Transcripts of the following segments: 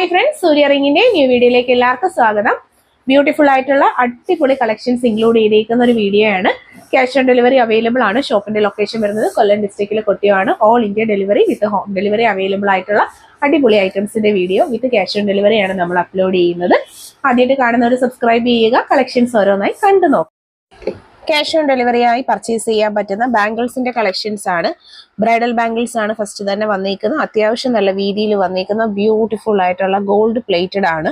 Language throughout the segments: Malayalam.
ഹായ് ഫ്രണ്ട്സ് സൂര്യ റിങ്ങിന്റെ ന്യൂ വീഡിയോയിലേക്ക് എല്ലാവർക്കും സ്വാഗതം. ബ്യൂട്ടിഫുൾ ആയിട്ടുള്ള അടിപൊളി കളക്ഷൻസ് ഇൻക്ലൂഡ് ചെയ്തിരിക്കുന്ന ഒരു വീഡിയോ ആണ്. ക്യാഷ് ഓൺ ഡെലിവറി അവൈലബിൾ ആണ്. ഷോപ്പിന്റെ ലൊക്കേഷൻ വരുന്നത് കൊല്ലം ഡിസ്ട്രിക്റ്റിലെ കൊട്ടിയാണ് all India delivery with home delivery available ആയിട്ടുള്ള അടിപൊളി ഐറ്റംസിന്റെ video with cash on delivery ആണ് നമ്മൾ അപ്ലോഡ് ചെയ്യുന്നത്. ആദ്യമായിട്ട് കാണുന്നവർ സബ്സ്ക്രൈബ് ചെയ്യുക. കളക്ഷൻസ് ഓരോന്നായി കണ്ടു നോക്കും ക്യാഷ് ഓൺ ഡെലിവറി ആയി പർച്ചേസ് ചെയ്യാൻ പറ്റുന്ന ബാംഗിൾസിന്റെ കളക്ഷൻസ് ആണ്. ബ്രൈഡൽ ബാംഗിൾസ് ആണ് ഫസ്റ്റ് തന്നെ വന്നിരിക്കുന്നത് അത്യാവശ്യം നല്ല വീതിയിൽ വന്നിരിക്കുന്ന ബ്യൂട്ടിഫുൾ ആയിട്ടുള്ള ഗോൾഡ് പ്ലേറ്റഡ് ആണ്.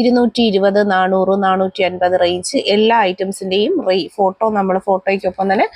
ഇരുന്നൂറ്റി ഇരുപത് നാനൂറ് നാനൂറ്റി അൻപത് റേഞ്ച് എല്ലാ ഐറ്റംസിന്റെയും റേ ഫോട്ടോ നമ്മൾ ഫോട്ടോയ്ക്കൊപ്പം തന്നെ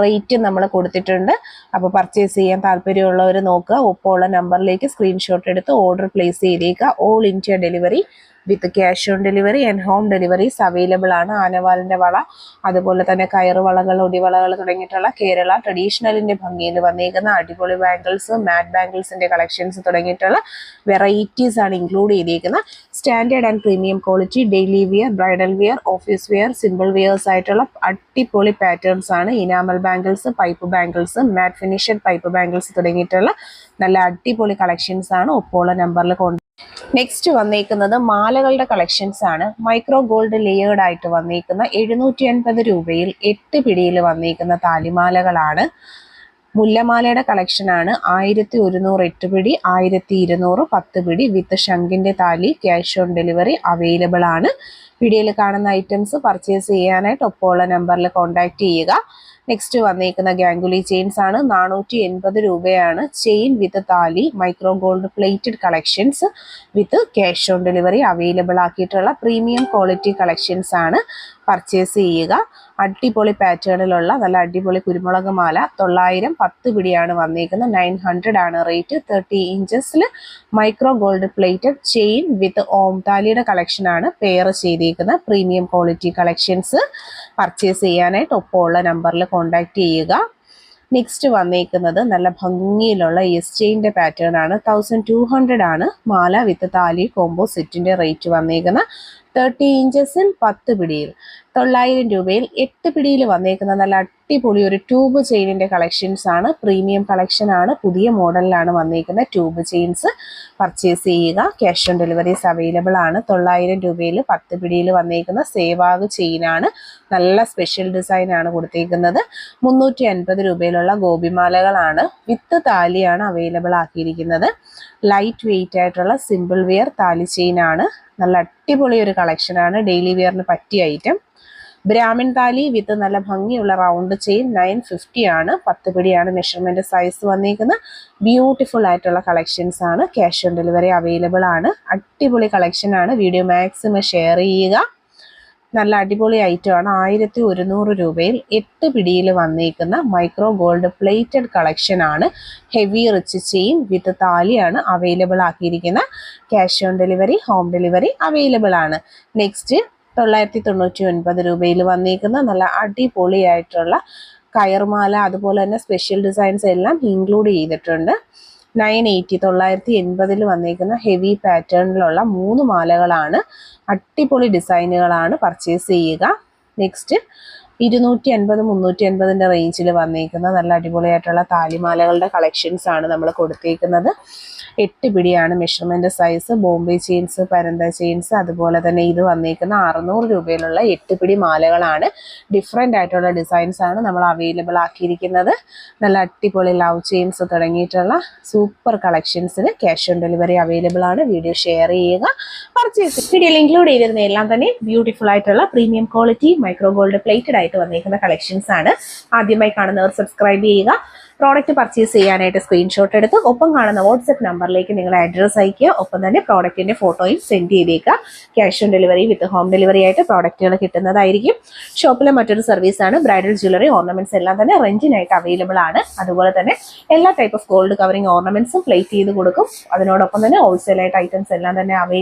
റേറ്റ് നമ്മൾ കൊടുത്തിട്ടുണ്ട്. അപ്പോൾ പർച്ചേസ് ചെയ്യാൻ താല്പര്യമുള്ളവർ നോക്കുക. ഒപ്പമുള്ള നമ്പറിലേക്ക് സ്ക്രീൻഷോട്ട് എടുത്ത് ഓർഡർ പ്ലേസ് ചെയ്തേക്കുക. All India delivery with cash on delivery and home deliveries available ആണ്. ആനവാലിന്റെ വള അതുപോലെ തന്നെ കയറ് വളകൾ ഒടിവളകൾ തുടങ്ങിയിട്ടുള്ള കേരള ട്രഡീഷണലിന്റെ ഭംഗിയിൽ വന്നേക്കുന്ന അടിപൊളി ബാങ്കിൾസ് മാറ്റ് ബാങ്കിൾസിന്റെ കളക്ഷൻസ് തുടങ്ങിയിട്ടുള്ള വെറൈറ്റീസ് ആണ് ഇൻക്ലൂഡ് ചെയ്തിരിക്കുന്നത് standard and premium quality daily wear bridal wear office wear simple wears ആയിട്ടുള്ള അടിപൊളി പാറ്റേൺസ് ആണ് enamel bangles pipe bangles matte finished pipe bangles തുടങ്ങിയിട്ടുള്ള നല്ല അടിപൊളി കളക്ഷൻസ് ആണ് ഒപ്പോള നമ്പറിൽ കൊണ്ട് നെക്സ്റ്റ് വന്നേക്കുന്നത് മാലകളുടെ കളക്ഷൻസ് ആണ്. മൈക്രോ ഗോൾഡ് ലെയേർഡ് ആയിട്ട് വന്നേക്കുന്ന എഴുന്നൂറ്റി അൻപത് രൂപയിൽ എട്ട് പിടിയിൽ വന്നേക്കുന്ന താലിമാലകളാണ്. മുല്ലമാലയുടെ കളക്ഷൻ ആണ്. ആയിരത്തി ഒരുന്നൂറ് എട്ട് പിടി ആയിരത്തി ഇരുന്നൂറ് പത്ത് പിടി വിത്ത് ശംഖിന്റെ താലി ക്യാഷ് ഓൺ ഡെലിവറി അവൈലബിൾ ആണ്. പിടിയിൽ കാണുന്ന ഐറ്റംസ് പർച്ചേസ് ചെയ്യാനായിട്ട് ഒപ്പമുള്ള നമ്പറിൽ കോൺടാക്ട് ചെയ്യുക. നെക്സ്റ്റ് വന്നേക്കുന്ന ഗാംഗുലി ചെയിൻസ് ആണ്. നാനൂറ്റി എൺപത് രൂപയാണ് ചെയിൻ വിത്ത് താലി micro gold plated collections with cash on delivery available ആക്കിയിട്ടുള്ള premium quality collections ആണ് പർച്ചേസ് ചെയ്യുക. അടിപൊളി പാറ്റേണിലുള്ള നല്ല അടിപൊളി കുരുമുളക് മാല തൊള്ളായിരം പത്ത് പിടിയാണ് വന്നേക്കുന്നത്. നയൻ ഹൺഡ്രഡ് ആണ് rate thirty ഇഞ്ചസിൽ micro gold plated chain with Om താലിയുടെ collection ആണ് പെയർ ചെയ്തേക്കുന്നത്. പ്രീമിയം ക്വാളിറ്റി കളക്ഷൻസ് പർച്ചേസ് ചെയ്യാനായിട്ട് ഒപ്പമുള്ള നമ്പറിൽ കോൺടാക്ട് ചെയ്യുക. നെക്സ്റ്റ് വന്നേക്കുന്നത് നല്ല ഭംഗിയിലുള്ള എസ് ചെയിന്റെ പാറ്റേൺ ആണ്. തൗസൻഡ് ടു ഹൺഡ്രഡ് ആണ്. മാല വിത്ത് താലി കോംബോ സെറ്റിന്റെ റേറ്റ് വന്നേക്കുന്ന തേർട്ടി ഇഞ്ചസിൽ പത്ത് പിടിയിൽ. തൊള്ളായിരം രൂപയിൽ എട്ട് പിടിയിൽ വന്നേക്കുന്ന നല്ല അടിപൊളി ഒരു ട്യൂബ് ചെയിനിന്റെ കളക്ഷൻസ് ആണ്. പ്രീമിയം കളക്ഷൻ ആണ്. പുതിയ മോഡലിലാണ് വന്നേക്കുന്ന ട്യൂബ് ചെയിൻസ് പർച്ചേസ് ചെയ്യുക. ക്യാഷ് ഓൺ ഡെലിവറീസ് അവൈലബിൾ ആണ്. തൊള്ളായിരം രൂപയിൽ പത്ത് പിടിയിൽ വന്നേക്കുന്ന സേവാഗ് ചെയിനാണ് നല്ല സ്പെഷ്യൽ ഡിസൈൻ ആണ് കൊടുത്തേക്കുന്നത്. മുന്നൂറ്റി അൻപത് രൂപയിലുള്ള ഗോപിമാലകളാണ്. വിത്ത് താലിയാണ് അവൈലബിൾ ആക്കിയിരിക്കുന്നത്. ലൈറ്റ് വെയിറ്റ് ആയിട്ടുള്ള സിമ്പിൾ വെയർ താലി ചെയിൻ ആണ്. നല്ല അടിപൊളി ഒരു കളക്ഷനാണ് ഡെയിലി വെയറിന് പറ്റിയ ഐറ്റം ബ്രാഹ്മിൻ താലി വിത്ത് നല്ല ഭംഗിയുള്ള റൗണ്ട് ചെയിൻ നയൻ ഫിഫ്റ്റി ആണ്. പത്ത് പിടിയാണ് മെഷർമെന്റ് സൈസ് വന്നിരിക്കുന്ന ബ്യൂട്ടിഫുൾ ആയിട്ടുള്ള കളക്ഷൻസ് ആണ്. ക്യാഷ് ഓൺ ഡെലിവറി അവൈലബിൾ ആണ്. അടിപൊളി കളക്ഷൻ ആണ്. വീഡിയോ മാക്സിമം ഷെയർ ചെയ്യുക. നല്ല അടിപൊളി ഐറ്റം ആണ് ആയിരത്തി ഒരുന്നൂറ് രൂപയിൽ എട്ട് പിടിയിൽ വന്നിരിക്കുന്ന മൈക്രോ ഗോൾഡ് പ്ലേറ്റഡ് കളക്ഷൻ ആണ്. ഹെവി റിച്ച് ചെയിൻ വിത്ത് താലിയാണ് available ആക്കിയിരിക്കുന്ന cash on delivery home delivery available ആണ്. നെക്സ്റ്റ് തൊള്ളായിരത്തി തൊണ്ണൂറ്റി ഒൻപത് രൂപയിൽ വന്നിരിക്കുന്ന നല്ല അടിപൊളിയായിട്ടുള്ള കയർമാല അതുപോലെ തന്നെ സ്പെഷ്യൽ ഡിസൈൻസ് എല്ലാം ഇൻക്ലൂഡ് ചെയ്തിട്ടുണ്ട്. നയൻ എയ്റ്റി തൊള്ളായിരത്തി എൺപതിൽ വന്നിരിക്കുന്ന ഹെവി പാറ്റേണിലുള്ള മൂന്ന് മാലകളാണ് അടിപൊളി ഡിസൈനുകളാണ് പർച്ചേസ് ചെയ്യുക. നെക്സ്റ്റ് ഇരുന്നൂറ്റി അൻപത് മുന്നൂറ്റി അൻപതിന്റെ റേഞ്ചിൽ വന്നേക്കുന്ന നല്ല അടിപൊളിയായിട്ടുള്ള താലിമാലകളുടെ കളക്ഷൻസ് ആണ് നമ്മൾ കൊടുത്തേക്കുന്നത്. എട്ട് പിടിയാണ് മെഷർമെന്റ് സൈസ് ബോംബെ ചെയിൻസ് പരന്ത ചെയിൻസ് അതുപോലെ തന്നെ ഇത് വന്നേക്കുന്ന അറുന്നൂറ് രൂപയിലുള്ള എട്ട് പിടി മാലകളാണ്. ഡിഫറെന്റ് ആയിട്ടുള്ള ഡിസൈൻസ് ആണ് നമ്മൾ അവൈലബിൾ ആക്കിയിരിക്കുന്നത്. നല്ല അടിപൊളി ലവ് ചെയിൻസ് തുടങ്ങിയിട്ടുള്ള സൂപ്പർ കളക്ഷൻസിന് ക്യാഷ് ഓൺ ഡെലിവറി അവൈലബിൾ ആണ്. വീഡിയോ ഷെയർ ചെയ്യുക. പർച്ചേസ് വീഡിയോയിൽ ഇൻക്ലൂഡ് ചെയ്തിരുന്ന എല്ലാം തന്നെ ബ്യൂട്ടിഫുൾ ആയിട്ടുള്ള premium quality micro gold plated ആയിട്ട് വന്നിരിക്കുന്ന കളക്ഷൻസ് ആണ്. ആദ്യമായി കാണുന്നവർ സബ്സ്ക്രൈബ് ചെയ്യുക. പ്രോഡക്റ്റ് പർച്ചേസ് ചെയ്യാനായിട്ട് സ്ക്രീൻഷോട്ട് എടുത്ത് ഒപ്പം കാണുന്ന വാട്സ്ആപ്പ് നമ്പറിലേക്ക് നിങ്ങൾ അഡ്രസ്സ് അയക്കുക ഒപ്പം തന്നെ പ്രോഡക്റ്റിന്റെ ഫോട്ടോയും സെൻഡ് ചെയ്തേക്കുക. Cash on delivery with home delivery ആയിട്ട് പ്രോഡക്റ്റുകൾ കിട്ടുന്നതായിരിക്കും. ഷോപ്പിലെ മറ്റൊരു സർവീസാണ് ബ്രൈഡൽ ജ്വല്ലറി ഓർണമെന്റ്സ് എല്ലാം തന്നെ റെന്റിനായിട്ട് അവൈലബിൾ ആണ്. അതുപോലെ തന്നെ എല്ലാ ടൈപ്പ് ഓഫ് ഗോൾഡ് കവറിംഗ് ഓർണമെന്റ്സും പ്ലേറ്റ് ചെയ്ത് കൊടുക്കും. അതിനോടൊപ്പം തന്നെ ഹോൾസെയിൽ ആയിട്ട് ഐറ്റംസ് എല്ലാം തന്നെ അവൈലബിൾ